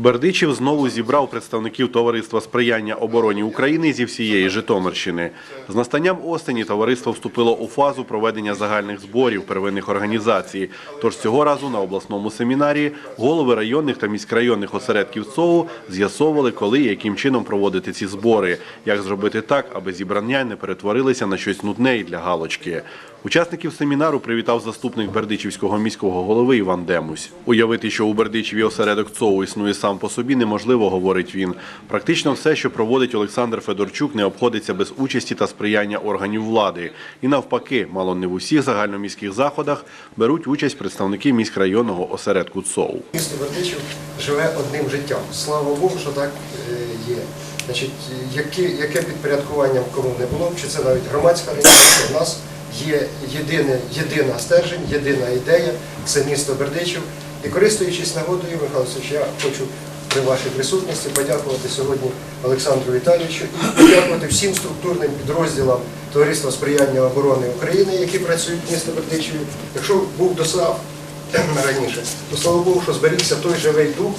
Бердичів знову зібрав представників товариства сприяння обороні України зі всієї Житомирщини. З настанням осені товариство вступило у фазу проведення загальних зборів первинних організацій. Тож цього разу на обласному семінарі голови районних та міськрайонних осередків ЦОУ з'ясовували, коли і яким чином проводити ці збори, як зробити так, аби зібрання не перетворилися на щось нудне і для галочки. Учасників семінару привітав заступник Бердичівського міського голови Іван Демусь. Уявити, що у Бердичеві осередок ЦОУ існує сам по собі, неможливо, говорить він. Практично все, що проводить Олександр Федорчук, не обходиться без участі та сприяння органів влади. І навпаки, мало не в усіх загальноміських заходах беруть участь представники міськрайонного осередку ЦОУ. Місто Бердичів живе одним життям. Слава Богу, що так е, є. Значить, яке, підпорядкування кому не було, чи це навіть громадська організація, у нас є єдине, єдина стержень, єдина ідея це місто Бердичів. І користуючись нагодою, Михайло Васильович, я хочу при вашій присутності подякувати сьогодні Олександру Віталійовичу і подякувати всім структурним підрозділам Товариства сприяння оборони України, які працюють в місті Бердичеві. Якщо був досав раніше, то слава Богу, що зберігся той живий дух.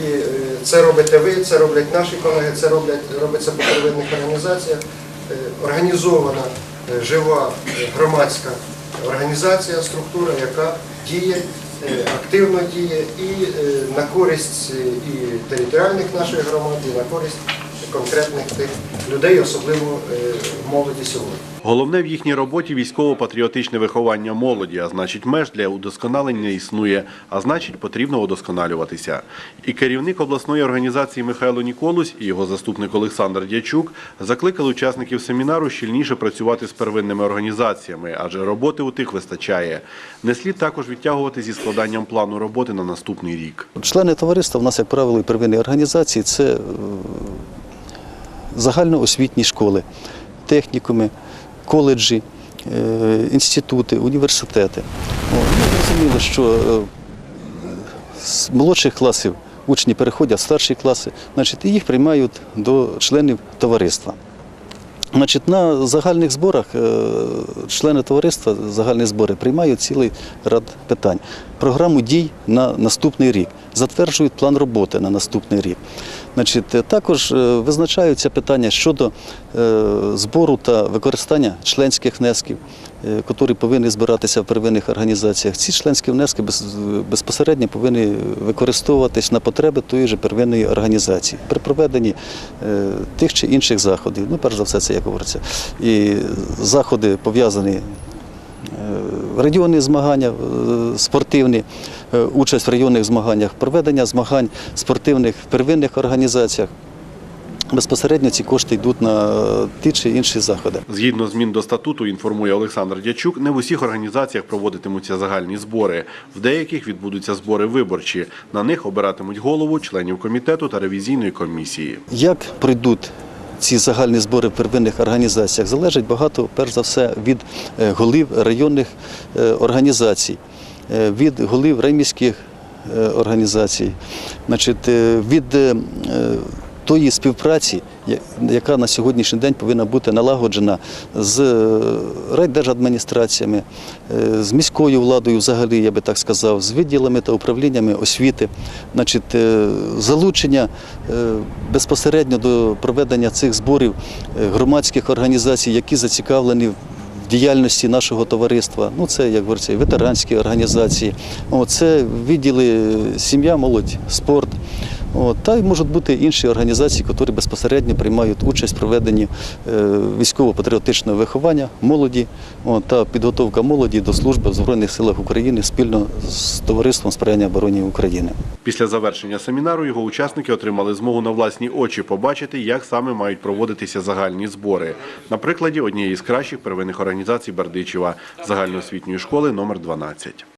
І е, це робите ви, це роблять наші колеги, це роблять, робиться по первинних організаціях. Е, Організована жива е, громадська організація, структура, яка діє, е, активно діє і е, на користь е, і територіальних наших громад, і на користь конкретних тих людей, особливо е, молоді сьогодні. Головне в їхній роботі військово-патріотичне виховання молоді, а значить, меж для удосконалення не існує, а значить, потрібно удосконалюватися. І керівник обласної організації Михайло Ніколусь і його заступник Олександр Дячук закликали учасників семінару щільніше працювати з первинними організаціями, адже роботи у тих вистачає. Не слід також відтягувати зі складанням плану роботи на наступний рік. Члени товариства в нас, як правило, і первинні організації це е, загальноосвітні школи, технікуми, коледжі, е, інститути, університети. О, ну, Зрозуміло, що е, з молодших класів учні переходять в старші класи, значить, і їх приймають до членів товариства. Значить, на загальних зборах е, члени товариства, загальні збори приймають цілий ряд питань. Програму дій на наступний рік, затверджують план роботи на наступний рік. Значить, е, також е, визначаються питання щодо е, збору та використання членських внесків, які повинні збиратися в первинних організаціях. Ці членські внески безпосередньо повинні використовуватись на потреби тої ж первинної організації при проведенні тих чи інших заходів. Ну, перш за все, це як говориться, і заходи пов'язані. Е, Районні змагання е, спортивні, е, участь в районних змаганнях, проведення змагань спортивних в первинних організаціях. Безпосередньо ці кошти йдуть на ті чи інші заходи. Згідно змін до статуту, інформує Олександр Дячук, не в усіх організаціях проводитимуться загальні збори. В деяких відбудуться збори виборчі. На них обиратимуть голову, членів комітету та ревізійної комісії. Як пройдуть ці загальні збори в первинних організаціях, залежить багато, перш за все, від е, голів районних е, організацій, е, від голів райміських організацій, значить, від тої співпраці, яка на сьогоднішній день повинна бути налагоджена з е, райдержадміністраціями, е, з міською владою, взагалі, я би так сказав, з відділами та управліннями освіти, значить, е, залучення безпосередньо до проведення цих зборів громадських організацій, які зацікавлені в діяльності нашого товариства. Ну, це, як говориться, ветеранські організації, це відділи сім'я, молодь, спорт. От, та й можуть бути інші організації, які безпосередньо приймають участь в проведенні е, військово-патріотичного виховання молоді от, та підготовка молоді до служби в Збройних силах України спільно з товариством сприяння обороні України. Після завершення семінару його учасники отримали змогу на власні очі побачити, як саме мають проводитися загальні збори. На прикладі однієї з кращих первинних організацій Бердичева загальноосвітньої школи номер 12.